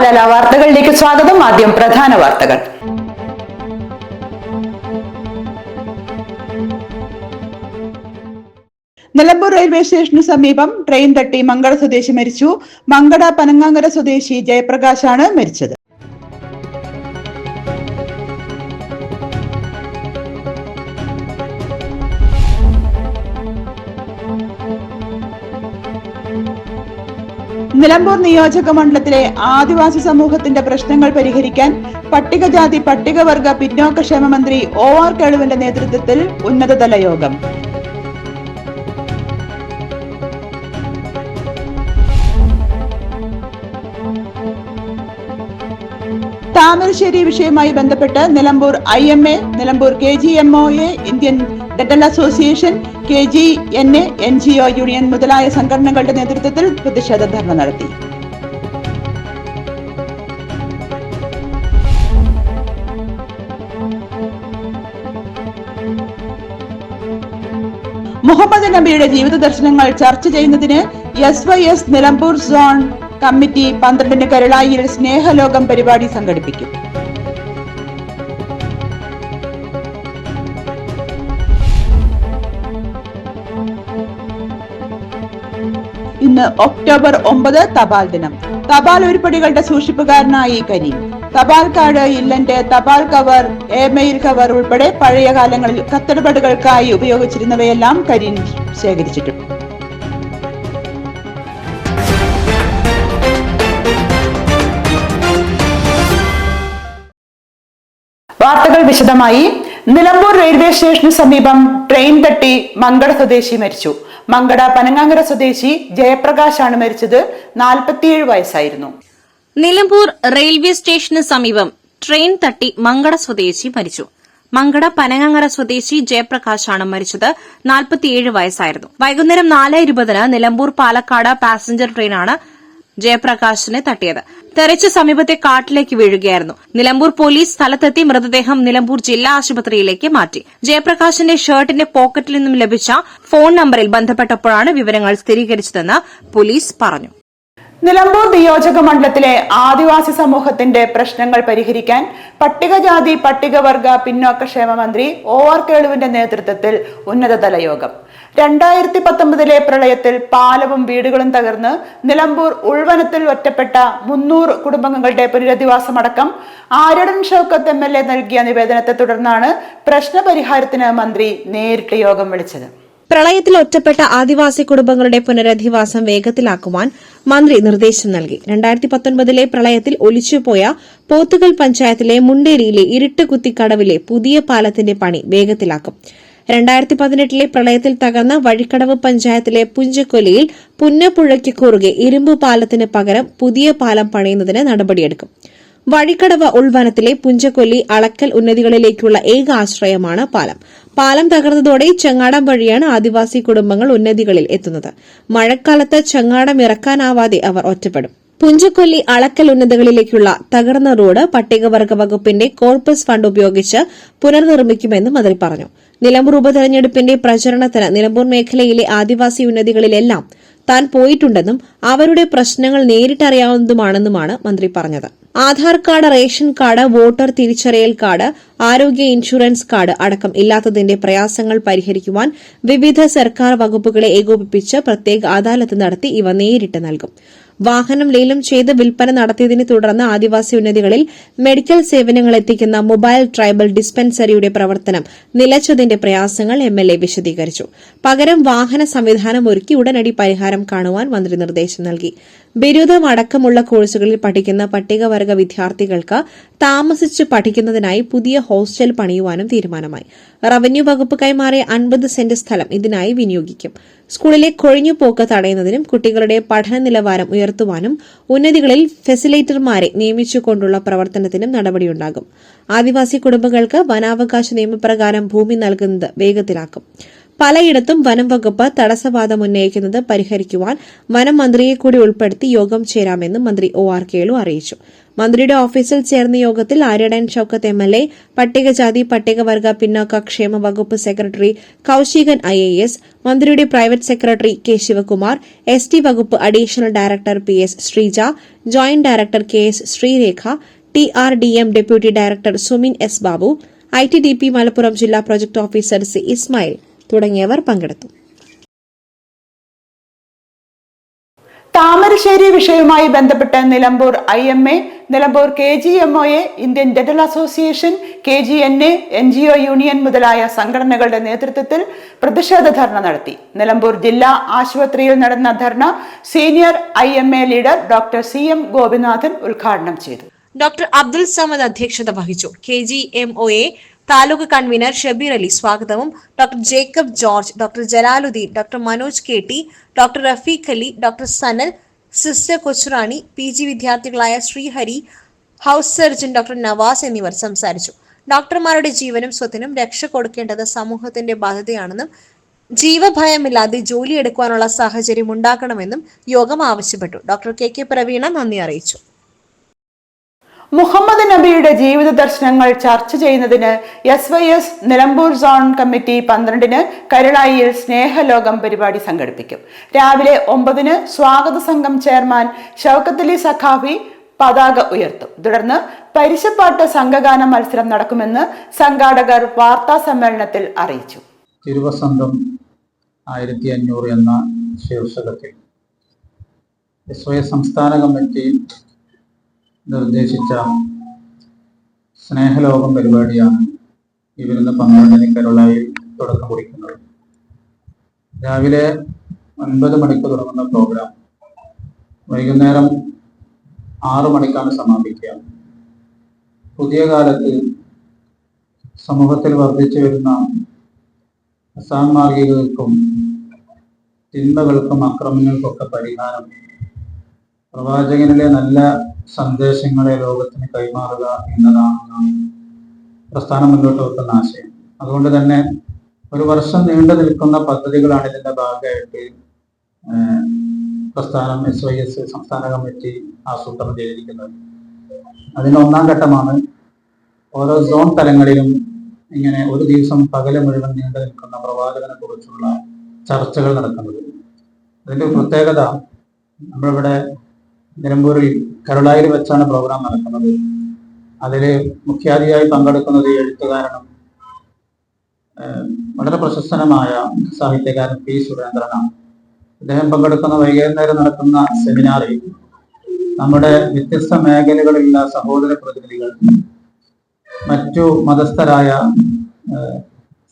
മലയാള വാർത്തകളിലേക്ക് സ്വാഗതം. ആദ്യം പ്രധാന വാർത്തകൾ. നിലമ്പൂർ റെയിൽവേ സ്റ്റേഷന് സമീപം ട്രെയിൻ തട്ടി മംഗള സ്വദേശി മരിച്ചു. മങ്കട പനങ്ങാങ്കര സ്വദേശി ജയപ്രകാശാണ് മരിച്ചത്. നിലമ്പൂർ നിയോജക മണ്ഡലത്തിലെ ആദിവാസി സമൂഹത്തിന്റെ പ്രശ്നങ്ങൾ പരിഹരിക്കാൻ പട്ടികജാതി പട്ടികവർഗ പിന്നോക്കക്ഷേമ മന്ത്രി ഒ ആർ കേളുവിന്റെ നേതൃത്വത്തിൽ ഉന്നതതല യോഗം. താമരശ്ശേരി വിഷയവുമായി ബന്ധപ്പെട്ട് Nilambur I M A Nilambur K G M O A Indian dental association K G N A N G O union മുതലായ സംഘടനകളുടെ നേതൃത്വത്തിൽ പ്രതിഷേധ ധർണ നടത്തി. മുഹമ്മദ് നബിയുടെ ജീവിത ദർശനങ്ങൾ ചർച്ച ചെയ്യുന്നതിന് S Y S Nilambur zone committee പന്ത്രണ്ടിന് കരുളായിൽ സ്നേഹലോകം പരിപാടി സംഘടിപ്പിക്കും. ഇന്ന് ഒക്ടോബർ ഒമ്പത് തപാൽ ദിനം. തപാൽ ഉരുപ്പടികളുടെ സൂക്ഷിപ്പുകാരനായി കരീം. തപാൽ കാർഡ് ഇല്ലന്റെ തപാൽ കവർ എമെയിൽ കവർ ഉൾപ്പെടെ പഴയ കാലങ്ങളിൽ കത്തിടപാടുകൾക്കായി ഉപയോഗിച്ചിരുന്നവയെല്ലാം കരീം ശേഖരിച്ചിട്ടുണ്ട്. വാർത്തകൾ വിശദമായി. നിലമ്പൂർ റെയിൽവേ സ്റ്റേഷന് സമീപം ട്രെയിൻ തട്ടി മങ്കട സ്വദേശി മരിച്ചു. മങ്കട പനങ്ങാങ്കര സ്വദേശി ജയപ്രകാശാണ് മരിച്ചത്. നാൽപ്പത്തിയേഴ് വയസ്സായിരുന്നു. നിലമ്പൂർ റെയിൽവേ സ്റ്റേഷന് സമീപം ട്രെയിൻ തട്ടി മങ്കട സ്വദേശി മരിച്ചു. മങ്കട പനങ്ങങ്ങര സ്വദേശി ജയപ്രകാശാണ് മരിച്ചത്. നാൽപ്പത്തിയേഴ് വയസ്സായിരുന്നു. വൈകുന്നേരം നാല് ഇരുപതിന് നിലമ്പൂർ പാലക്കാട് പാസഞ്ചർ ട്രെയിനാണ് ജയപ്രകാശിനെ തട്ടിയത്. തെരച്ച് സമീപത്തെ കാട്ടിലേക്ക് വീഴുകയായിരുന്നു. നിലമ്പൂർ പോലീസ് സ്ഥലത്തെത്തി മൃതദേഹം നിലമ്പൂർ ജില്ലാ ആശുപത്രിയിലേക്ക് മാറ്റി. ജയപ്രകാശിന്റെ ഷർട്ടിന്റെ പോക്കറ്റിൽ നിന്നും ലഭിച്ച ഫോൺ നമ്പറിൽ ബന്ധപ്പെട്ടപ്പോഴാണ് വിവരങ്ങൾ സ്ഥിരീകരിച്ചതെന്ന് പോലീസ് പറഞ്ഞു. നിലമ്പൂർ നിയോജക മണ്ഡലത്തിലെ ആദിവാസി സമൂഹത്തിന്റെ പ്രശ്നങ്ങൾ പരിഹരിക്കാൻ പട്ടികജാതി പട്ടികവർഗ പിന്നോക്കക്ഷേമ മന്ത്രി ഒ ആർ കേളുവിന്റെ നേതൃത്വത്തിൽ ഉന്നതതല യോഗം. രണ്ടായിരത്തി പത്തൊമ്പതിലെ പ്രളയത്തിൽ പാലവും വീടുകളും തകർന്ന് നിലമ്പൂർ ഉൾവനത്തിൽ ഒറ്റപ്പെട്ട മുന്നൂറ് കുടുംബങ്ങളുടെ പുനരധിവാസമടക്കം Aryadan Shoukath M L A നൽകിയ നിവേദനത്തെ തുടർന്നാണ് പ്രശ്നപരിഹാരത്തിന് മന്ത്രി നേരിട്ട് യോഗം വിളിച്ചത്. പ്രളയത്തിൽ ഒറ്റപ്പെട്ട ആദിവാസി കുടുംബങ്ങളുടെ പുനരധിവാസം വേഗത്തിലാക്കുവാൻ മന്ത്രി നിർദ്ദേശം നൽകി. രണ്ടായിരത്തി പത്തൊൻപതിലെ പ്രളയത്തിൽ ഒലിച്ചുപോയ പോത്തുകൽ പഞ്ചായത്തിലെ മുണ്ടേരിയിലെ ഇരുട്ടുകുത്തിക്കടവിലെ പുതിയ പാലത്തിന്റെ പണി വേഗത്തിലാക്കും. രണ്ടായിരത്തി പതിനെട്ടിലെ പ്രളയത്തിൽ തകർന്ന വഴിക്കടവ് പഞ്ചായത്തിലെ പുഞ്ചക്കൊലിയിൽ പുന്നപ്പുഴയ്ക്ക് കുറുകെ ഇരുമ്പ് പാലത്തിന് പകരം പുതിയ പാലം പണിയുന്നതിന് നടപടിയെടുക്കും. വഴിക്കടവ് ഉൾവനത്തിലെ പുഞ്ചക്കൊല്ലി അളക്കൽ ഉന്നതികളിലേക്കുള്ള ഏക ആശ്രയമാണ് പാലം. പാലം തകർന്നതോടെ ചങ്ങാടം വഴിയാണ് ആദിവാസി കുടുംബങ്ങൾ ഉന്നതികളിൽ എത്തുന്നത്. മഴക്കാലത്ത് ചങ്ങാടം ഇറക്കാനാവാതെ അവർ ഒറ്റപ്പെടും. പുഞ്ചക്കൊല്ലി അളക്കൽ ഉന്നതകളിലേക്കുള്ള തകർന്ന റോഡ് പട്ടികവർഗ വകുപ്പിന്റെ കോർപ്പസ് ഫണ്ട് ഉപയോഗിച്ച് പുനർനിർമ്മിക്കുമെന്ന് മന്ത്രി പറഞ്ഞു. നിലമ്പൂർ ഉപതെരഞ്ഞെടുപ്പിന്റെ പ്രചരണത്തിന് നിലമ്പൂർ മേഖലയിലെ ആദിവാസി ഉന്നതികളിലെല്ലാം താൻ പോയിട്ടുണ്ടെന്നും അവരുടെ പ്രശ്നങ്ങൾ നേരിട്ടറിയാവുന്നതുമാണെന്നുമാണ് മന്ത്രി പറഞ്ഞത്. Aadhaar card ration card voter തിരിച്ചറിയൽ കാർഡ് ആരോഗ്യ ഇൻഷുറൻസ് കാർഡ് അടക്കം ഇല്ലാത്തതിന്റെ പ്രയാസങ്ങൾ പരിഹരിക്കുവാൻ വിവിധ സർക്കാർ വകുപ്പുകളെ ഏകോപിപ്പിച്ച് പ്രത്യേക അദാലത്ത് നടത്തി ഇവ നേരിട്ട് നൽകും. വാഹനം ലേലം ചെയ്ത് വിൽപ്പന നടത്തിയതിനെ തുടർന്ന് ആദിവാസി ഉന്നതികളിൽ മെഡിക്കൽ സേവനങ്ങൾ എത്തിക്കുന്ന മൊബൈൽ ട്രൈബൽ ഡിസ്പെൻസറിയുടെ പ്രവർത്തനം നിലച്ചതിന്റെ പ്രയാസങ്ങൾ എം എൽ എ വിശദീകരിച്ചു. പകരം വാഹന സംവിധാനം ഒരുക്കി ഉടനടി പരിഹാരം കാണുവാൻ മന്ത്രി നിർദ്ദേശം നൽകി. ബിരുദം അടക്കമുള്ള കോഴ്സുകളിൽ പഠിക്കുന്ന പട്ടികവർഗ വിദ്യാർത്ഥികൾക്ക് താമസിച്ച് പഠിക്കുന്നതിനായി പുതിയ ഹോസ്റ്റൽ പണിയുവാനും തീരുമാനമായി. റവന്യൂ വകുപ്പ് കൈമാറിയ അൻപത് സെന്റ് സ്ഥലം ഇതിനായി വിനിയോഗിക്കും. സ്കൂളിലെ കൊഴിഞ്ഞുപോക്ക് തടയുന്നതിനും കുട്ടികളുടെ പഠന നിലവാരം ഉയർത്തുവാനും ഉന്നതികളിൽ ഫെസിലേറ്റർമാരെ നിയമിച്ചുകൊണ്ടുള്ള പ്രവർത്തനത്തിനും നടപടിയുണ്ടാകും. ആദിവാസി കുടുംബങ്ങൾക്ക് വനാവകാശ നിയമപ്രകാരം ഭൂമി നൽകുന്നത് വേഗത്തിലാക്കും. പലയിടത്തും വനം വകുപ്പ് തടസ്സവാദം ഉന്നയിക്കുന്നത് പരിഹരിക്കുവാൻ വനം മന്ത്രിയെ കൂടി ഉൾപ്പെടുത്തി യോഗം ചേരാമെന്ന് മന്ത്രി ഒ ആർ കേളു അറിയിച്ചു. മന്ത്രിയുടെ ഓഫീസിൽ ചേർന്ന യോഗത്തിൽ Aryadan Shoukath M L A പട്ടികജാതി പട്ടികവർഗ പിന്നോക്ക ക്ഷേമ വകുപ്പ് secretary Koushikan I A S മന്ത്രിയുടെ private secretary K Sivakumar S T വകുപ്പ് additional director P S Sreeja joint director K S Sreerekha T R D M deputy director Sumin S Babu I T D P Malappuram ജില്ലാ project officer C Ismail. തുടങ്ങിയവർ പങ്കെടുത്തു. താമരശ്ശേരി വിഷയവുമായി ബന്ധപ്പെട്ട് Nilambur I M A Nilambur K G M O A Indian dental association K G N A N G O union മുതലായ സംഘടനകളുടെ നേതൃത്വത്തിൽ പ്രതിഷേധ ധർണ നടത്തി. നിലമ്പൂർ ജില്ലാ ആശുപത്രിയിൽ നടന്ന ധർണ senior I M A leader doctor C M Gopinathan ഉദ്ഘാടനം ചെയ്തു. ഡോക്ടർ അബ്ദുൽ സമദ് അധ്യക്ഷത വഹിച്ചു. K G M O A taluk convener Shabeer Ali സ്വാഗതവും. Doctor Jacob George doctor Jalaluddin doctor Manoj K T doctor Rafeeq Ali doctor Sanal sister Kochurani P G വിദ്യാർത്ഥികളായ Sreehari house surgeon doctor Navas എന്നിവർ സംസാരിച്ചു. ഡോക്ടർമാരുടെ ജീവനും സ്വത്തിനും രക്ഷ കൊടുക്കേണ്ടത് സമൂഹത്തിന്റെ ബാധ്യതയാണെന്നും ജീവഭയമില്ലാതെ ജോലിയെടുക്കുവാനുള്ള സാഹചര്യം ഉണ്ടാക്കണമെന്നും യോഗം ആവശ്യപ്പെട്ടു. ഡോക്ടർ കെ കെ പ്രവീണ നന്ദി അറിയിച്ചു. മുഹമ്മദ് നബിയുടെ ജീവിത ദർശനങ്ങൾ ചർച്ച ചെയ്യുന്നതിന് S Y S Nilambur zone committee പന്ത്രണ്ടിന് കരുളായിയിൽ സ്നേഹലോകം പരിപാടി സംഘടിപ്പിക്കും. രാവിലെ ഒമ്പതിന് സ്വാഗത സംഘം ചെയർമാൻ ഷൌക്കത്തലി സഖാഫി പതാക ഉയർത്തും. തുടർന്ന് പരിശപ്പാട്ട് സംഘഗാന മത്സരം നടക്കുമെന്ന് സംഘാടകർ വാർത്താ സമ്മേളനത്തിൽ അറിയിച്ചു. തിരുവസന്തം ആയിരത്തി അഞ്ഞൂറ് എന്ന ശീർഷകത്തിൽ സംസ്ഥാന കമ്മിറ്റി നിർദ്ദേശിച്ച സ്നേഹലോകം പരിപാടിയാണ് ഇവരുന്ന് വരുന്ന പന്ത്രണ്ടിന് കരുളായിൽ തുടക്കം കുറിക്കുന്നത്. രാവിലെ ഒൻപത് മണിക്ക് തുടങ്ങുന്ന പ്രോഗ്രാം. വൈകുന്നേരം ആറു മണിക്കാണ് സമാപിക്കുക. പുതിയ കാലത്ത് സമൂഹത്തിൽ വർദ്ധിച്ചു വരുന്ന അസാമാർഗികൾക്കും തിന്മകൾക്കും അക്രമങ്ങൾക്കൊക്കെ പരിഹാരം പ്രവാചകനിലെ നല്ല സന്ദേശങ്ങളെ ലോകത്തിന് കൈമാറുക എന്നതാണ് പ്രസ്ഥാനം മുന്നോട്ട് വെക്കുന്ന ആശയം. അതുകൊണ്ട് തന്നെ ഒരു വർഷം നീണ്ടു നിൽക്കുന്ന പദ്ധതികളാണ് ഇതിന്റെ ഭാഗമായിട്ട് പ്രസ്ഥാനം എസ് വൈ എസ് സംസ്ഥാന കമ്മിറ്റി ആസൂത്രണം ചെയ്തിരിക്കുന്നത്. അതിന് ഒന്നാം ഘട്ടമാണ് ഓരോ സോൺ തലങ്ങളിലും ഇങ്ങനെ ഒരു ദിവസം പകല മുഴുവൻ നീണ്ടു നിൽക്കുന്ന പ്രവാചകനെ കുറിച്ചുള്ള ചർച്ചകൾ നടക്കുന്നത്. അതിന്റെ പ്രത്യേകത നമ്മളിവിടെ നിലമ്പൂരിൽ കരുളായിൽ വെച്ചാണ് പ്രോഗ്രാം നടക്കുന്നത്. അതിൽ മുഖ്യാതിഥിയായി പങ്കെടുക്കുന്നത് എഴുത്തുകാരനും വളരെ പ്രശസ്തനമായ സാഹിത്യകാരൻ പി സുരേന്ദ്രനാണ്. അദ്ദേഹം പങ്കെടുക്കുന്ന വൈകുന്നേരം നടക്കുന്ന സെമിനാറിൽ നമ്മുടെ വ്യത്യസ്ത മേഖലകളിലുള്ള സഹോദര പ്രതിനിധികൾ മറ്റു മതസ്ഥരായ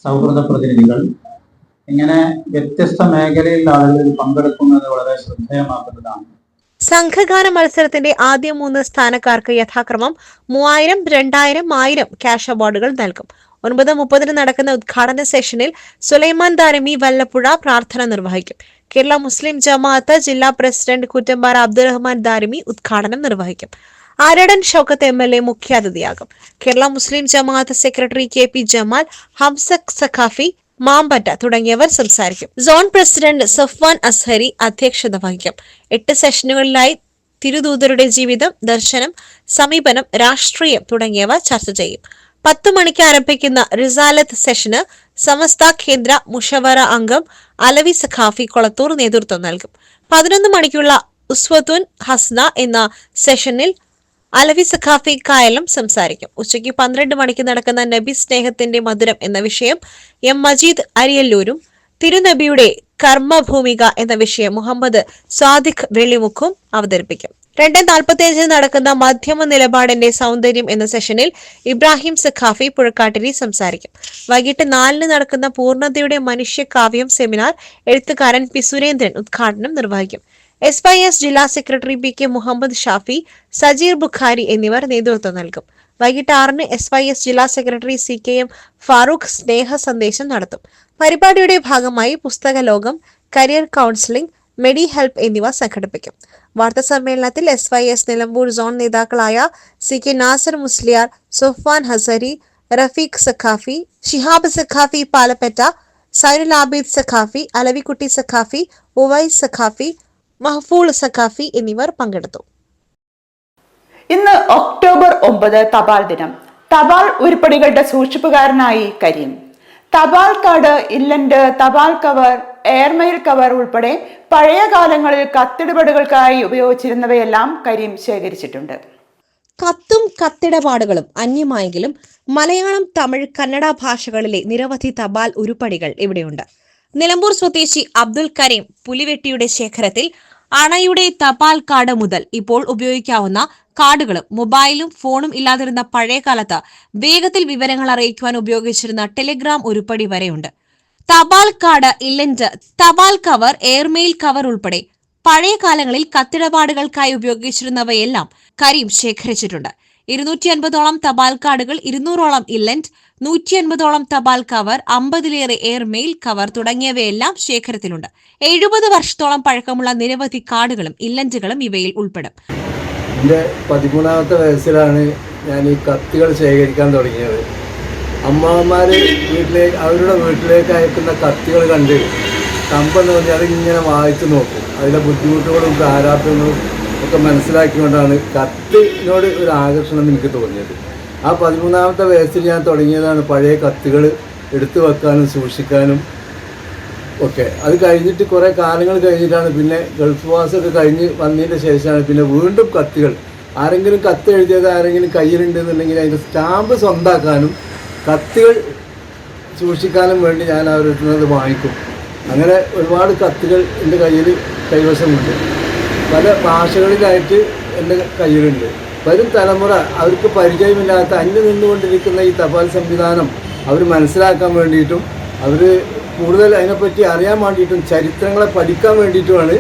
സൗഹൃദ പ്രതിനിധികൾ ഇങ്ങനെ വ്യത്യസ്ത മേഖലയിലുള്ള ആളുകൾ പങ്കെടുക്കുന്നത് വളരെ ശ്രദ്ധേയമാക്കുന്നതാണ്. സംഘഗാന മത്സരത്തിന്റെ ആദ്യ മൂന്ന് സ്ഥാനക്കാർക്ക് യഥാക്രമം മൂവായിരം രണ്ടായിരം ആയിരം ക്യാഷ് അവാർഡുകൾ നൽകും. ഒൻപത് മുപ്പതിന് നടക്കുന്ന ഉദ്ഘാടന സെഷനിൽ സുലൈമാൻ ദാരമി വല്ലപ്പുഴ പ്രാർത്ഥന നിർവഹിക്കും. കേരള മുസ്ലിം ജമാഅത്ത് ജില്ലാ പ്രസിഡന്റ് കുറ്റമ്പാറ അബ്ദുറഹ്മാൻ ദാരമി ഉദ്ഘാടനം നിർവഹിക്കും. Aryadan Shoukath M L A മുഖ്യാതിഥിയാകും. Kerala Muslim Jamaat secretary K P Jamal ഹംസക് Saqafi Mampatta തുടങ്ങിയവർ സംസാരിക്കും. സോൺ പ്രസിഡന്റ് സഫ്വാൻ അസ്ഹരി അധ്യക്ഷത വഹിക്കും. എട്ട് സെഷനുകളിലായി തിരുദൂതരുടെ ജീവിതം ദർശനം സമീപനം രാഷ്ട്രീയം തുടങ്ങിയവ ചർച്ച ചെയ്യും. പത്ത് മണിക്ക് ആരംഭിക്കുന്ന റിസാലത്ത് സെഷന് സമസ്ത കേന്ദ്ര മുഷവറ അംഗം അലവി സഖാഫി കൊളത്തൂർ നേതൃത്വം നൽകും. പതിനൊന്ന് മണിക്കുള്ള ഉസ്വത്തുൻ ഹസ്ന എന്ന സെഷനിൽ അലവി സഖാഫി കായലം സംസാരിക്കും. ഉച്ചയ്ക്ക് പന്ത്രണ്ട് മണിക്ക് നടക്കുന്ന നബി സ്നേഹത്തിന്റെ മധുരം എന്ന വിഷയം എം മജീദ് അരിയല്ലൂരും തിരുനബിയുടെ കർമ്മഭൂമിക എന്ന വിഷയം മുഹമ്മദ് സാദിഖ് വെള്ളിമുഖും അവതരിപ്പിക്കും. രണ്ട് നാൽപ്പത്തിയഞ്ചിന് നടക്കുന്ന മധ്യമ നിലപാടിന്റെ സൗന്ദര്യം എന്ന സെഷനിൽ ഇബ്രാഹിം സഖാഫി പുഴക്കാട്ടിരി സംസാരിക്കും. വൈകിട്ട് നാലിന് നടക്കുന്ന പൂർണതയുടെ മനുഷ്യകാവ്യം സെമിനാർ എഴുത്തുകാരൻ പി സുരേന്ദ്രൻ ഉദ്ഘാടനം നിർവഹിക്കും. എസ് വൈ എസ് ജില്ലാ secretary P K Muhammad Shafi Sajeer Bukhari എന്നിവർ നേതൃത്വം നൽകും. വൈകിട്ട് ആറിന് എസ് വൈ എസ് ജില്ലാ secretary C K M Farooq സ്നേഹ സന്ദേശം നടത്തും. പരിപാടിയുടെ ഭാഗമായി പുസ്തക ലോകം കരിയർ കൗൺസിലിംഗ് മെഡി ഹെൽപ്പ് എന്നിവ സംഘടിപ്പിക്കും. വാർത്താ സമ്മേളനത്തിൽ S Y S Nilambur zone നേതാക്കളായ സി കെ നാസർ മുസ്ലിയാർ സുഫാൻ ഹസരി റഫീഖ് സഖാഫി ഷിഹാബ് സഖാഫി പാലപ്പറ്റ സൈനുൽ ആബിദ് സഖാഫി അലവിക്കുട്ടി സഖാഫി ഉവൈസ് സഖാഫി മഹഫൂൾ സഖാഫി എന്നിവർ പങ്കെടുത്തു. ഇന്ന് ഒക്ടോബർ ഒമ്പത് തപാൽ ദിനം. തപാൽ ഉരുപ്പടികളുടെ സൂക്ഷിപ്പുകാരനായി കരീം. തപാൽ കാർഡ് ഇല്ലൻഡ് തപാൽ കവർ എയർമെയിൽ കവർ ഉൾപ്പെടെ പഴയ കാലങ്ങളിൽ കത്തിടപാടുകൾക്കായി ഉപയോഗിച്ചിരുന്നവയെല്ലാം കരീം ശേഖരിച്ചിട്ടുണ്ട്. കത്തും കത്തിടപാടുകളും അന്യമായെങ്കിലും മലയാളം തമിഴ് കന്നഡ ഭാഷകളിലെ നിരവധി തപാൽ ഉരുപ്പടികൾ ഇവിടെയുണ്ട്. നിലമ്പൂർ സ്വദേശി അബ്ദുൽ കരീം പുലിവെട്ടിയുടെ ശേഖരത്തിൽ അണയുടെ തപാൽ കാർഡ് മുതൽ ഇപ്പോൾ ഉപയോഗിക്കാവുന്ന കാർഡുകളും മൊബൈലും ഫോണും ഇല്ലാതിരുന്ന പഴയ കാലത്ത് വേഗത്തിൽ വിവരങ്ങൾ അറിയിക്കുവാൻ ഉപയോഗിച്ചിരുന്ന ടെലിഗ്രാം ഉരുപ്പടി വരെയുണ്ട്. തപാൽ കാർഡ് ഇല്ലന്റ് തപാൽ കവർ എയർമെയിൽ കവർ ഉൾപ്പെടെ പഴയ കാലങ്ങളിൽ കത്തിടപാടുകൾക്കായി ഉപയോഗിച്ചിരുന്നവയെല്ലാം കരീം ശേഖരിച്ചിട്ടുണ്ട്. ഇരുന്നൂറ്റി അൻപതോളം തപാൽ കാർഡുകൾ ഇരുന്നൂറോളം ഇല്ലന്റ് നൂറ്റി അൻപതോളം തപാൽ കവർ അമ്പതിലേറെ എയർമെയിൽ കവർ തുടങ്ങിയവയെല്ലാം ശേഖരത്തിലുണ്ട്. എഴുപത് വർഷത്തോളം പഴക്കമുള്ള നിരവധി കാർഡുകളും ഇല്ലഞ്ചുകളും ഇവയിൽ ഉൾപ്പെടും. എന്റെ പതിമൂന്നാമത്തെ വയസ്സിലാണ് ഞാൻ ഈ കത്തികൾ ശേഖരിക്കാൻ തുടങ്ങിയത്. അമ്മാവന്മാർ വീട്ടിലേക്ക് അവരുടെ വീട്ടിലേക്ക് അയക്കുന്ന കത്തികൾ കണ്ട് കമ്പം തോന്നി അതിങ്ങനെ വായിച്ചു നോക്കും. അതിലെ ബുദ്ധിമുട്ടുകളും പ്രാരാബ്ദങ്ങളും ഒക്കെ മനസ്സിലാക്കിക്കൊണ്ടാണ് കത്തിനോട് ഒരു ആകർഷണം എനിക്ക് തോന്നിയത്. ആ പതിമൂന്നാമത്തെ വയസ്സിൽ ഞാൻ തുടങ്ങിയതാണ് പഴയ കത്തുകൾ എടുത്തു വെക്കാനും സൂക്ഷിക്കാനും ഒക്കെ. അത് കഴിഞ്ഞിട്ട് കുറേ കാലങ്ങൾ കഴിഞ്ഞിട്ടാണ് പിന്നെ ഗൾഫ് വാസൊക്കെ കഴിഞ്ഞ് വന്നതിന് ശേഷമാണ് പിന്നെ വീണ്ടും കത്തുകൾ. ആരെങ്കിലും കത്ത് എഴുതിയത് ആരെങ്കിലും കയ്യിലുണ്ടെന്നുണ്ടെങ്കിൽ അതിന്റെ സ്റ്റാമ്പ് സ്വന്താക്കാനും കത്തുകൾ സൂക്ഷിക്കാനും വേണ്ടി ഞാൻ അവരുടെ വാങ്ങിക്കും. അങ്ങനെ ഒരുപാട് കത്തുകൾ എന്റെ കയ്യിൽ കൈവശമുണ്ട്. പല ഭാഷകളിലായിട്ട് എന്റെ കയ്യിലുണ്ട്. വരും തലമുറ അവർക്ക് പരിചയമില്ലാത്ത അന്യം നിന്നുകൊണ്ടിരിക്കുന്ന ഈ തപാൽ സംവിധാനം അവർ മനസ്സിലാക്കാൻ വേണ്ടിയിട്ടും അവർ കൂടുതൽ അതിനെപ്പറ്റി അറിയാൻ വേണ്ടിയിട്ടും ചരിത്രങ്ങളെ പഠിക്കാൻ വേണ്ടിയിട്ടുമാണ്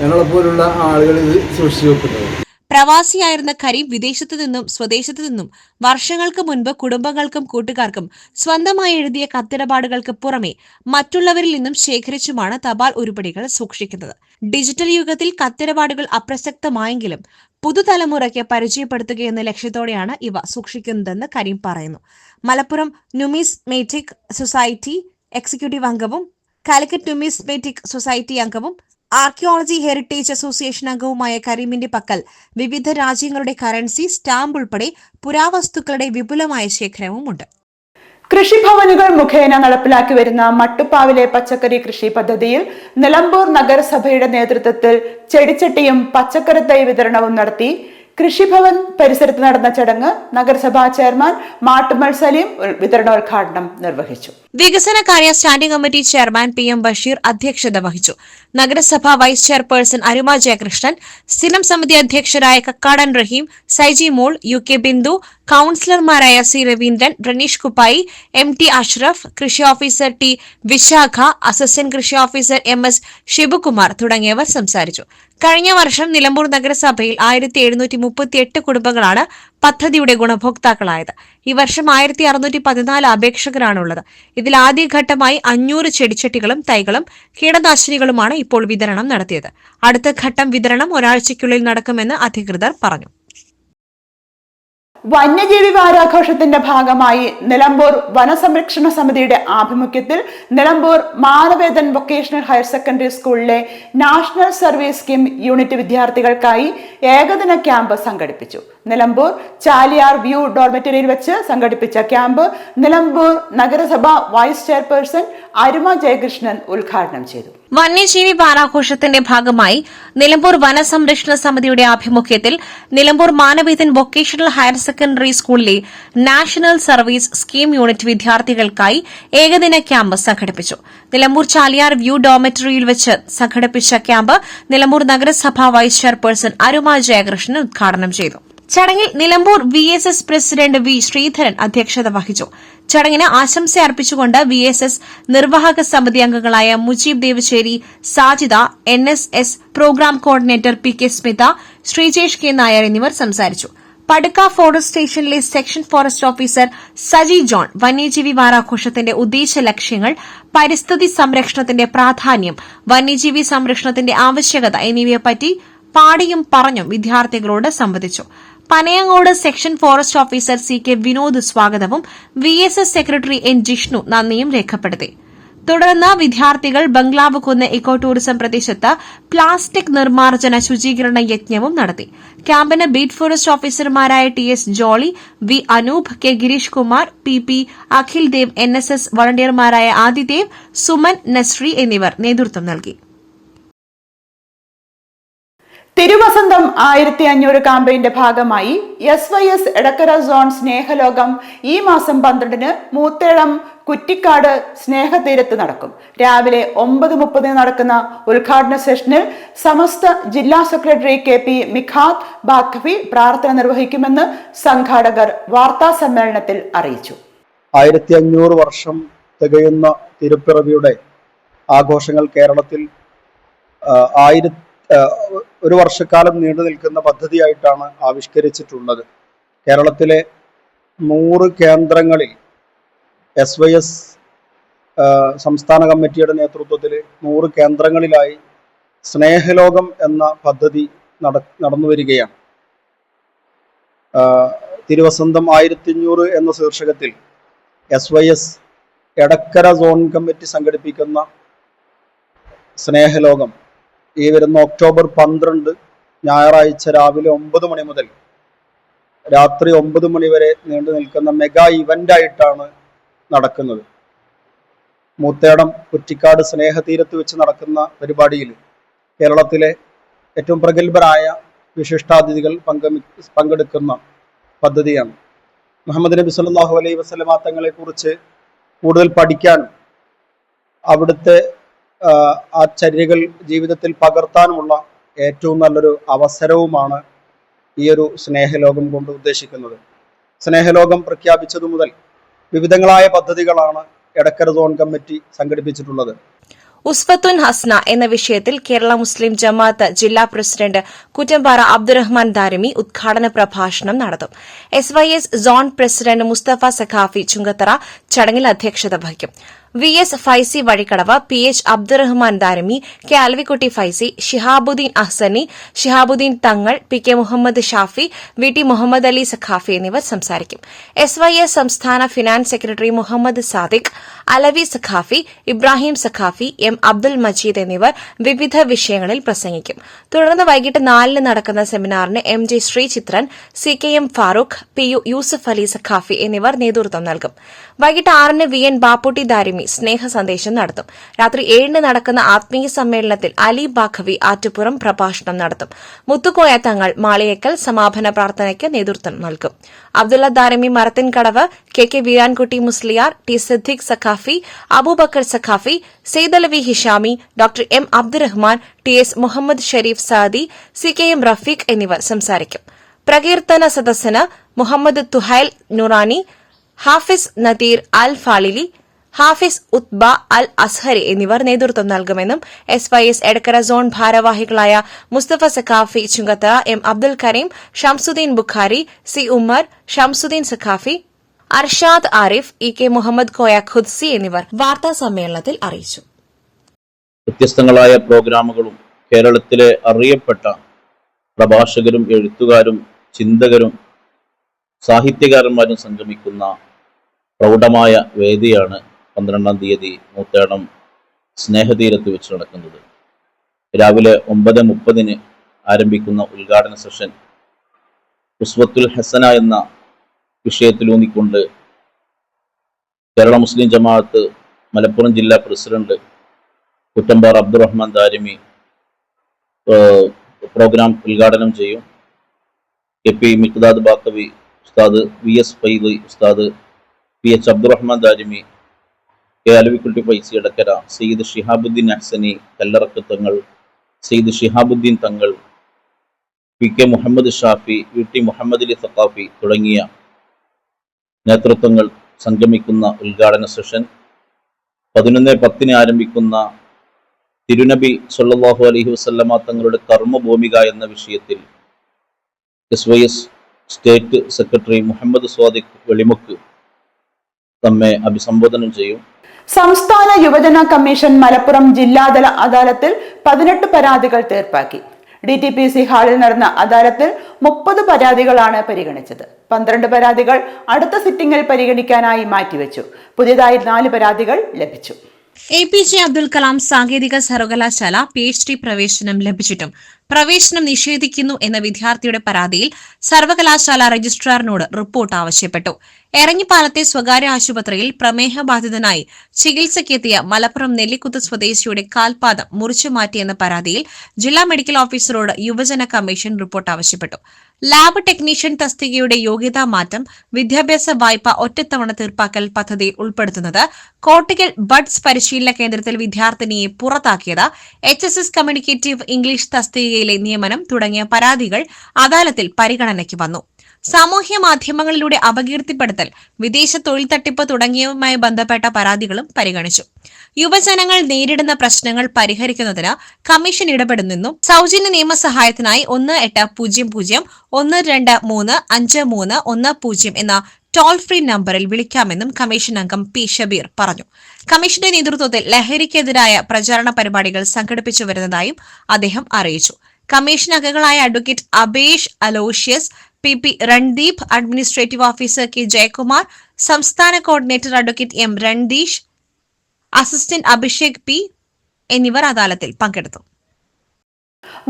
ഞങ്ങളെപ്പോലുള്ള ആളുകൾ ഇത് സൂക്ഷിച്ചു വെക്കുന്നത്. പ്രവാസിയായിരുന്ന കരീം വിദേശത്തു നിന്നും സ്വദേശത്തു നിന്നും വർഷങ്ങൾക്ക് മുൻപ് കുടുംബങ്ങൾക്കും കൂട്ടുകാർക്കും സ്വന്തമായി എഴുതിയ കത്തിടപാടുകൾക്ക് പുറമെ മറ്റുള്ളവരിൽ നിന്നും ശേഖരിച്ചുമാണ് തപാൽ ഉരുപ്പടികൾ സൂക്ഷിക്കുന്നത്. ഡിജിറ്റൽ യുഗത്തിൽ കത്തിടപാടുകൾ അപ്രസക്തമായെങ്കിലും പുതുതലമുറയ്ക്ക് പരിചയപ്പെടുത്തുക എന്ന ലക്ഷ്യത്തോടെയാണ് ഇവ സൂക്ഷിക്കുന്നതെന്ന് കരീം പറയുന്നു. മലപ്പുറം ന്യൂമിസ്മേറ്റിക് സൊസൈറ്റി എക്സിക്യൂട്ടീവ് അംഗവും കാലിക്കറ്റ് ന്യൂമിസ്മേറ്റിക് സൊസൈറ്റി അംഗവും ആർക്കിയോളജി ഹെറിറ്റേജ് അസോസിയേഷൻ അംഗവുമായ കരീമിന്റെ പക്കൽ വിവിധ രാജ്യങ്ങളുടെ കറൻസി സ്റ്റാമ്പ് ഉൾപ്പെടെ പുരാവസ്തുക്കളുടെ വിപുലമായ ശേഖരവുമുണ്ട്. കൃഷിഭവനുകൾ മുഖേന നടപ്പിലാക്കി വരുന്ന മട്ടുപ്പാവിലെ പച്ചക്കറി കൃഷി പദ്ധതിയിൽ നിലമ്പൂർ നഗരസഭയുടെ നേതൃത്വത്തിൽ ചെടിച്ചട്ടിയും പച്ചക്കറി തൈ വിതരണവും നടത്തി കൃഷിഭവൻ പരിസരത്ത് നടന്ന ചടങ്ങ് നഗരസഭാ ചെയർമാൻ മാട്ടുമൽ സലീം വിതരണോദ്ഘാടനം നിർവഹിച്ചു. വികസനകാര്യ standing committee chairman P M Basheer അധ്യക്ഷത വഹിച്ചു. നഗരസഭാ വൈസ് ചെയർപേഴ്സൺ അരുമ ജയകൃഷ്ണൻ സ്ഥിരം സമിതി അധ്യക്ഷരായ Kakkadan Raheem Saiji Mol U K Bindu കൌൺസിലർമാരായ C Raveendran Raneesh Kuppayi M T Ashraf കൃഷി ഓഫീസർ ടി വിശാഖ അസിസ്റ്റന്റ് കൃഷി ഓഫീസർ എം എസ് ശിവകുമാർ തുടങ്ങിയവർ സംസാരിച്ചു. കഴിഞ്ഞ വർഷം നിലമ്പൂർ നഗരസഭയിൽ ആയിരത്തി എഴുന്നൂറ്റി മുപ്പത്തി എട്ട് കുടുംബങ്ങളാണ് പദ്ധതിയുടെ ഗുണഭോക്താക്കളായത്. ഈ വർഷം ആയിരത്തി അറുന്നൂറ്റി പതിനാല് അപേക്ഷകരാണുള്ളത്. ഇതിൽ ആദ്യഘട്ടമായി അഞ്ഞൂറ് ചെടിച്ചട്ടികളും തൈകളും കീടനാശിനികളുമാണ് ഇപ്പോൾ വിതരണം നടത്തിയത്. അടുത്ത ഘട്ടം വിതരണം ഒരാഴ്ചയ്ക്കുള്ളിൽ നടക്കുമെന്ന് അധികൃതർ പറഞ്ഞു. വന്യജീവി വാരാഘോഷത്തിന്റെ ഭാഗമായി നിലമ്പൂർ വനസംരക്ഷണ സമിതിയുടെ ആഭിമുഖ്യത്തിൽ Nilambur Manavedan vocational higher secondary സ്കൂളിലെ നാഷണൽ സർവീസ് സ്കീം യൂണിറ്റ് വിദ്യാർത്ഥികൾക്കായി ഏകദിന ക്യാമ്പ് സംഘടിപ്പിച്ചു. നിലമ്പൂർ ചാലിയാർ വ്യൂ ഡോർമെറ്ററിയിൽ വെച്ച് സംഘടിപ്പിച്ച ക്യാമ്പ് നിലമ്പൂർ നഗരസഭ വൈസ് ചെയർപേഴ്സൺ അരുമ ജയകൃഷ്ണൻ ഉദ്ഘാടനം ചെയ്തു. വന്യജീവി വാരാഘോഷത്തിന്റെ ഭാഗമായി നിലമ്പൂർ വനസംരക്ഷണ സമിതിയുടെ ആഭിമുഖ്യത്തിൽ Nilambur Manavedan vocational higher secondary സ്കൂളിലെ നാഷണൽ സർവീസ് സ്കീം യൂണിറ്റ് വിദ്യാർത്ഥികൾക്കായി ഏകദിന ക്യാമ്പ് സംഘടിപ്പിച്ചു. നിലമ്പൂർ ചാലിയാർ വ്യൂ ഡോമറ്ററിയിൽ വെച്ച് സംഘടിപ്പിച്ച ക്യാമ്പ് നിലമ്പൂർ നഗരസഭാ വൈസ് ചെയർപേഴ്സൺ അരുമ ജയകൃഷ്ണൻ ഉദ്ഘാടനം ചെയ്തു. ചടങ്ങിൽ Nilambur V S S president V Sreedharan അധ്യക്ഷത വഹിച്ചു. ചടങ്ങിന് ആശംസ അർപ്പിച്ചുകൊണ്ട് വി എസ് എസ് നിർവാഹക സമിതി അംഗങ്ങളായ Mujeeb Devassery Sajida N S S programme coordinator P K Smitha Sreejesh K Nair എന്നിവർ സംസാരിച്ചു. പടുക്ക ഫോറസ്റ്റ് സ്റ്റേഷനിലെ section forest officer Saji John വന്യജീവി വാരാഘോഷത്തിന്റെ ഉദ്ദേശ ലക്ഷ്യങ്ങൾ പരിസ്ഥിതി സംരക്ഷണത്തിന്റെ പ്രാധാന്യം വന്യജീവി സംരക്ഷണത്തിന്റെ ആവശ്യകത എന്നിവയെപ്പറ്റി പാടിയും പറഞ്ഞും വിദ്യാർത്ഥികളോട് സംവദിച്ചു. Panayangode section forest officer C K Vinod സ്വാഗതവും V S S secretary N Jishnu നന്ദിയും രേഖപ്പെടുത്തി. തുടർന്ന് വിദ്യാർത്ഥികൾ ബംഗ്ലാവ് കുന്ന് ഇക്കോ ടൂറിസം പ്രദേശത്ത് പ്ലാസ്റ്റിക് നിർമ്മാർജന ശുചീകരണ യജ്ഞവും നടത്തി. ക്യാമ്പിന് ബീറ്റ് ഫോറസ്റ്റ് ഓഫീസർമാരായ T S Jolly V Anoop K Gireesh Kumar P P Akhil Dev N S S വളണ്ടിയർമാരായ Adidev Suman Nasri എന്നിവർ നേതൃത്വം നൽകി. തിരുവസന്തം ആയിരത്തി അഞ്ഞൂറ് കാമ്പയിന്റെ ഭാഗമായി S Y S Edakkara zone Snehalokam ഈ മാസം പന്ത്രണ്ടിന് മൂത്തേളം കുറ്റിക്കാട് സ്നേഹതീരത്ത് നടക്കും. രാവിലെ ഒമ്പത് മുപ്പതിന് നടക്കുന്ന ഉദ്ഘാടന സെഷനിൽ സമസ്ത ജില്ലാ secretary K P Miqath Baqavi പ്രാർത്ഥന നിർവഹിക്കുമെന്ന് സംഘാടകർ വാർത്താ സമ്മേളനത്തിൽ അറിയിച്ചു. ആയിരത്തി അഞ്ഞൂറ് വർഷം തികയുന്ന തിരുപ്പിറവിയുടെ ആഘോഷങ്ങൾ കേരളത്തിൽ ആയിരത്തി ഒരു വർഷക്കാലം നീണ്ടു നിൽക്കുന്ന പദ്ധതിയായിട്ടാണ് ആവിഷ്കരിച്ചിട്ടുള്ളത്. കേരളത്തിലെ നൂറ് കേന്ദ്രങ്ങളിൽ എസ് വൈ എസ് സംസ്ഥാന കമ്മിറ്റിയുടെ നേതൃത്വത്തിൽ നൂറ് കേന്ദ്രങ്ങളിലായി സ്നേഹലോകം എന്ന പദ്ധതി നട നടന്നു വരികയാണ്. തിരുവസന്തം ആയിരത്തി അഞ്ഞൂറ് എന്ന ശീർഷകത്തിൽ S Y S Edakkara zone committee സംഘടിപ്പിക്കുന്ന സ്നേഹലോകം ഈ വരുന്ന ഒക്ടോബർ പന്ത്രണ്ട് ഞായറാഴ്ച രാവിലെ ഒമ്പത് മണി മുതൽ രാത്രി ഒമ്പത് മണി വരെ നീണ്ടു നിൽക്കുന്ന മെഗാ ഇവന്റ് ആയിട്ടാണ് നടക്കുന്നത്. മൂത്തേടം കുറ്റിക്കാട് സ്നേഹതീരത്ത് വെച്ച് നടക്കുന്ന പരിപാടിയിൽ കേരളത്തിലെ ഏറ്റവും പ്രഗത്ഭരായ വിശിഷ്ടാതിഥികൾ പങ്ക പങ്കെടുക്കുന്ന പദ്ധതിയാണ്. മുഹമ്മദ് നബി സല്ലാഹു അലൈഹി വസല്ലമ തങ്ങളെ കുറിച്ച് കൂടുതൽ പഠിക്കാനും അവിടുത്തെ ആ, ചര്യകൾ ജീവിതത്തിൽ പകർത്താനുമുള്ള ഏറ്റവും നല്ലൊരു അവസരവുമാണ് ഈ ഒരു സ്നേഹലോകം കൊണ്ട് ഉദ്ദേശിക്കുന്നത്. സ്നേഹലോകം പ്രഖ്യാപിച്ചതു മുതൽ വിവിധങ്ങളായ പദ്ധതികളാണ് എടക്കര സോൺ കമ്മിറ്റി സംഘടിപ്പിച്ചിട്ടുള്ളത്. ഉസ്ഫത്തുൻ ഹസ്ന എന്ന വിഷയത്തിൽ കേരള മുസ്ലിം ജമാഅത്ത് ജില്ലാ പ്രസിഡന്റ് കുറ്റമ്പാറ അബ്ദുറഹ്മാൻ ദാരിമി ഉദ്ഘാടന പ്രഭാഷണം നടത്തും. S Y S zone president Mustafa Saqafi Chungathara ചടങ്ങിൽ അധ്യക്ഷത വഹിക്കും. V S Faizy Vazhikkadavu P H Abdurahman Darami K Alavikutty Faizy Shihabuddin Ahsani Shihabuddin Thangal P K Muhammad Shafi V T Muhammad Ali Saqafi എന്നിവർ സംസാരിക്കും. S Y S സംസ്ഥാന finance secretary Muhammad Sadiq Alavi Saqafi Ibrahim Saqafi M Abdul Majeed എന്നിവർ വിവിധ വിഷയങ്ങളിൽ പ്രസംഗിക്കും. തുടർന്ന് വൈകിട്ട് നാലിന് നടക്കുന്ന സെമിനാറിന് M J Sreechithran C K M Farooq P U Yusuf Ali Saqafi എന്നിവർ നേതൃത്വം നൽകും. വൈകിട്ട് ആറിന് വി എൻ ബാപ്പുട്ടി ദാരിമി സ്നേഹ സന്ദേശം നടത്തും. രാത്രി ഏഴിന് നടക്കുന്ന ആത്മീയ സമ്മേളനത്തിൽ അലി ബാഖവി ആറ്റുപുറം പ്രഭാഷണം നടത്തും. മുത്തുകോയ തങ്ങൾ മാളിയേക്കൽ സമാപന പ്രാർത്ഥനയ്ക്ക് നേതൃത്വം നൽകും. Abdullah Darami Marathinkadavu K K Veerankutty Musliyar T Siddique Saqafi Abubakar Saqafi Saidalavi Hishami doctor M Abdurahman T S Muhammad Sharif Saadi C K M Rafeeq എന്നിവർ സംസാരിക്കും. പ്രകീർത്തന സദസ്സിന് മുഹമ്മദ് തുഹൈൽ നുറാനി ഹാഫിസ് നദീർ അൽ ഫാലിലി ഹാഫിസ് ഉത്ബ അൽ അസ്ഹരി എന്നിവർ നേതൃത്വം നൽകുമെന്നും S Y S Edakkara zone ഭാരവാഹികളായ Mustafa Saqafi Chungathara M Abdul Kareem Shamsuddin Bukhari C Ummer Shamsuddin Saqafi Arshad Arif E K Muhammad Koya Qudsi എന്നിവർ വാർത്താ സമ്മേളനത്തിൽ അറിയിച്ചു. വ്യത്യസ്തങ്ങളായ പ്രോഗ്രാമുകളും കേരളത്തിലെ അറിയപ്പെട്ട പ്രഭാഷകരും എഴുത്തുകാരും ചിന്തകരും സാഹിത്യകാരന്മാരും സംഗമിക്കുന്ന പ്രൗഢമായ വേദിയാണ് പന്ത്രണ്ടാം തീയതി മൂത്തേടം സ്നേഹതീരത്ത് വെച്ച് നടക്കുന്നത്. രാവിലെ ഒമ്പത് മുപ്പതിന് ആരംഭിക്കുന്ന ഉദ്ഘാടന സെഷൻ ഉസ്വത്തുൽ ഹസന എന്ന വിഷയത്തിലൂന്നിക്കൊണ്ട് കേരള മുസ്ലിം ജമാഅത്ത് മലപ്പുറം ജില്ലാ പ്രസിഡന്റ് കുറ്റമ്പാർ അബ്ദുറഹ്മാൻ ദാരിമി പ്രോഗ്രാം ഉദ്ഘാടനം ചെയ്യും. കെ പി മിഖ്താദ് ബാക്കവി ഉസ്താദ് വി എസ് ഫൈദ് ഉസ്താദ് P H Abdurahman Darimi K Alavikutty പൈസ Edakkara Sayyid Shihabuddin Ahsani കല്ലറക്ക് Thangal Sayyid Shihabuddin Thangal P K Muhammad Shafi V T Muhammad Ali Saqafi തുടങ്ങിയ നേതൃത്വങ്ങൾ സംഗമിക്കുന്ന ഉദ്ഘാടന സെഷൻ. പതിനൊന്ന് പത്തിന് ആരംഭിക്കുന്ന തിരുനബി സല്ലല്ലാഹു അലൈഹി വസല്ലമ തങ്ങളുടെ കർമ്മഭൂമിക എന്ന വിഷയത്തിൽ S Y S state secretary Muhammad Swadiq Velimukku നമ്മെ അഭിസംബോധന ചെയ്യും. സംസ്ഥാന യുവജന കമ്മീഷൻ മലപ്പുറം ജില്ലാതല അദാലത്തിൽ പതിനെട്ട് പരാതികൾ തീർപ്പാക്കി. ഡി ടി പി സി ഹാളിൽ നടന്ന അദാലത്തിൽ മുപ്പത് പരാതികളാണ് പരിഗണിച്ചത്. പന്ത്രണ്ട് പരാതികൾ അടുത്ത സിറ്റിംഗിൽ പരിഗണിക്കാനായി മാറ്റിവെച്ചു. പുതിയതായി നാല് പരാതികൾ ലഭിച്ചു. A P J Abdul Kalam സാങ്കേതിക സർവകലാശാല പി എച്ച് ഡി പ്രവേശനം ലഭിച്ചിട്ടും പ്രവേശനം നിഷേധിക്കുന്നു എന്ന വിദ്യാർത്ഥിയുടെ പരാതിയിൽ സർവകലാശാല രജിസ്ട്രാറിനോട് റിപ്പോർട്ട് ആവശ്യപ്പെട്ടു. എറങ്ങിപ്പാലത്തെ സ്വകാര്യ ആശുപത്രിയിൽ പ്രമേഹബാധിതനായി ചികിത്സയ്ക്കെത്തിയ മലപ്പുറം നെല്ലിക്കുത്ത് സ്വദേശിയുടെ കാൽപാദം മുറിച്ചു മാറ്റിയെന്ന പരാതിയിൽ ജില്ലാ മെഡിക്കൽ ഓഫീസറോട് യുവജന കമ്മീഷൻ റിപ്പോർട്ട് ആവശ്യപ്പെട്ടു. ലാബ് ടെക്നീഷ്യൻ തസ്തികയുടെ യോഗ്യതാ മാറ്റം വിദ്യാഭ്യാസ വായ്പ ഒറ്റത്തവണ തീർപ്പാക്കൽ പദ്ധതിയിൽ ഉൾപ്പെടുത്തുന്നത് കോട്ടയ്ക്കൽ ബഡ്സ് പരിശീലന കേന്ദ്രത്തിൽ വിദ്യാർത്ഥിനിയെ പുറത്താക്കിയത് എച്ച് കമ്മ്യൂണിക്കേറ്റീവ് ഇംഗ്ലീഷ് തസ്തികയിലെ നിയമനം തുടങ്ങിയ പരാതികൾ അദാലത്തിൽ പരിഗണനയ്ക്ക് വന്നു. സാമൂഹ്യ മാധ്യമങ്ങളിലൂടെ അപകീർത്തിപ്പെടുത്തൽ വിദേശ തൊഴിൽ തട്ടിപ്പ് തുടങ്ങിയവയുമായി ബന്ധപ്പെട്ട പരാതികളും പരിഗണിച്ചു. യുവജനങ്ങൾ നേരിടുന്ന പ്രശ്നങ്ങൾ പരിഹരിക്കുന്നതിന് കമ്മീഷൻ ഇടപെടുന്നെന്നും സൗജന്യ നിയമസഹായത്തിനായി ഒന്ന് എട്ട് പൂജ്യം പൂജ്യം ഒന്ന് രണ്ട് മൂന്ന് അഞ്ച് മൂന്ന് ഒന്ന് പൂജ്യം എന്ന ടോൾ ഫ്രീ നമ്പറിൽ വിളിക്കാമെന്നും കമ്മീഷൻ അംഗം പി ഷബീർ പറഞ്ഞു. കമ്മീഷന്റെ നേതൃത്വത്തിൽ ലഹരിക്കെതിരായ പ്രചാരണ പരിപാടികൾ സംഘടിപ്പിച്ചു വരുന്നതായും അദ്ദേഹം അറിയിച്ചു. കമ്മീഷൻ അംഗങ്ങളായ advocate Abesh Aloysius P P Randeep administrative officer K Jayakumar സംസ്ഥാന coordinator advocate M Randeesh assistant Abhishek P എന്നിവർ അദാലത്തിൽ പങ്കെടുത്തു.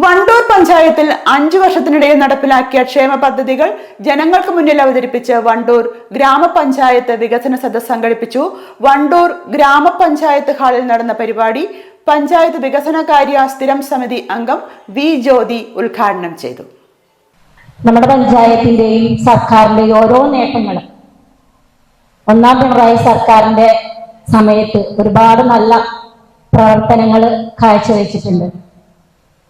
വണ്ടൂർ പഞ്ചായത്തിൽ അഞ്ചു വർഷത്തിനിടയിൽ നടപ്പിലാക്കിയ ക്ഷേമ പദ്ധതികൾ ജനങ്ങൾക്ക് മുന്നിൽ അവതരിപ്പിച്ച് വണ്ടൂർ ഗ്രാമപഞ്ചായത്ത് വികസന സദസ് സംഘടിപ്പിച്ചു. വണ്ടൂർ ഗ്രാമപഞ്ചായത്ത് ഹാളിൽ നടന്ന പരിപാടി പഞ്ചായത്ത് വികസനകാര്യ സ്ഥിരം സമിതി അംഗം വി ജ്യോതി ഉദ്ഘാടനം ചെയ്തു. നമ്മുടെ പഞ്ചായത്തിന്റെയും സർക്കാരിന്റെയും ഓരോ നേട്ടങ്ങളും ഒന്നാം പിണറായി സർക്കാരിന്റെ സമയത്ത് ഒരുപാട് നല്ല പ്രവർത്തനങ്ങൾ കാഴ്ചവെച്ചിട്ടുണ്ട്.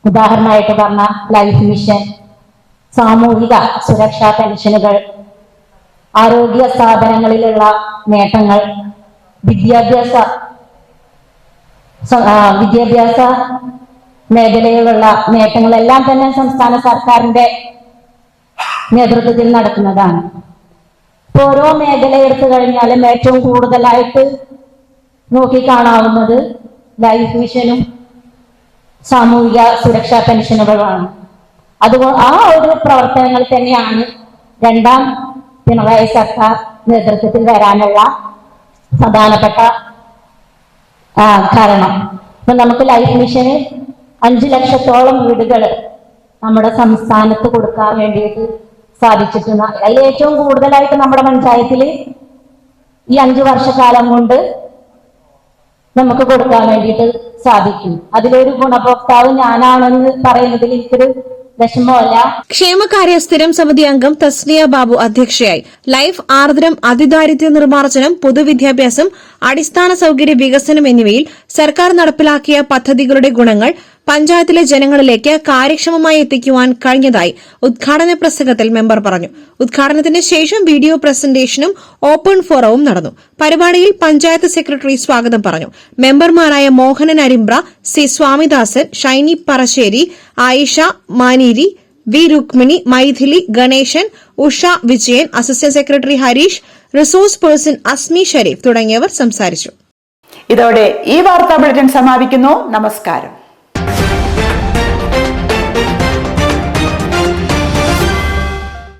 ഉദാഹരണമായിട്ട് പറഞ്ഞ ലൈഫ് മിഷൻ സാമൂഹിക സുരക്ഷാ പെൻഷനുകൾ ആരോഗ്യ സ്ഥാപനങ്ങളിലുള്ള നേട്ടങ്ങൾ വിദ്യാഭ്യാസ വിദ്യാഭ്യാസ മേഖലയിലുള്ള നേട്ടങ്ങളെല്ലാം തന്നെ സംസ്ഥാന സർക്കാരിന്റെ നേതൃത്വത്തിൽ നടക്കുന്നതാണ്. ഇപ്പൊ ഓരോ മേഖല എടുത്തു കഴിഞ്ഞാലും ഏറ്റവും കൂടുതലായിട്ട് നോക്കിക്കാണാവുന്നത് ലൈഫ് മിഷനും സാമൂഹിക സുരക്ഷാ പെൻഷനുകളുമാണ്. അതുപോലെ ആ ഒരു പ്രവർത്തനങ്ങൾ തന്നെയാണ് രണ്ടാം പിണറായി സർക്കാർ നേതൃത്വത്തിൽ വരാനുള്ള പ്രധാനപ്പെട്ട ആ, കാരണം. ഇപ്പൊ നമുക്ക് ലൈഫ് മിഷന് അഞ്ചു ലക്ഷത്തോളം വീടുകൾ നമ്മുടെ സംസ്ഥാനത്ത് കൊടുക്കാൻ വേണ്ടിയിട്ട് സാധിച്ചിട്ടുണ്ട്. അതിൽ ഏറ്റവും കൂടുതലായിട്ട് നമ്മുടെ പഞ്ചായത്തിൽ ഈ അഞ്ചു വർഷക്കാലം കൊണ്ട് നമുക്ക് കൊടുക്കാൻ വേണ്ടിയിട്ട് സാധിക്കും. അതിലൊരു ഗുണഭോക്താവ് ഞാനാണെന്ന് പറയുന്നതിൽ എനിക്കൊരു വിഷമമല്ല. ക്ഷേമകാര്യ സ്ഥിരം സമിതി അംഗം തസ്നിയ ബാബു അധ്യക്ഷയായി. ലൈഫ് ആർദ്രം അതിദാരിദ്ര്യ നിർമ്മാർജനം പൊതുവിദ്യാഭ്യാസം അടിസ്ഥാന സൌകര്യ വികസനം എന്നിവയിൽ സർക്കാർ നടപ്പിലാക്കിയ പദ്ധതികളുടെ ഗുണങ്ങൾ പഞ്ചായത്തിലെ ജനങ്ങളിലേക്ക് കാര്യക്ഷമമായി എത്തിക്കുവാൻ കഴിഞ്ഞതായി ഉദ്ഘാടന പ്രസംഗത്തിൽ മെമ്പർ പറഞ്ഞു. ഉദ്ഘാടനത്തിന് ശേഷം വീഡിയോ പ്രസന്റേഷനും ഓപ്പൺ ഫോറവും നടന്നു. പരിപാടിയിൽ പഞ്ചായത്ത് സെക്രട്ടറി സ്വാഗതം പറഞ്ഞു. മെമ്പർമാരായ Mohanan Arimbra C Swamidasan Shiny Parassery Ayisha Maneeri V Rukmini Mythili Ganesan Usha Vijayan assistant secretary Harish resource person Asmi Sharif തുടങ്ങിയവർ സംസാരിച്ചു. ഇതോടെ ഈ വാർത്താ ബുള്ളറ്റിൻ സമാപിക്കുന്നു. നമസ്കാരം. Thank you.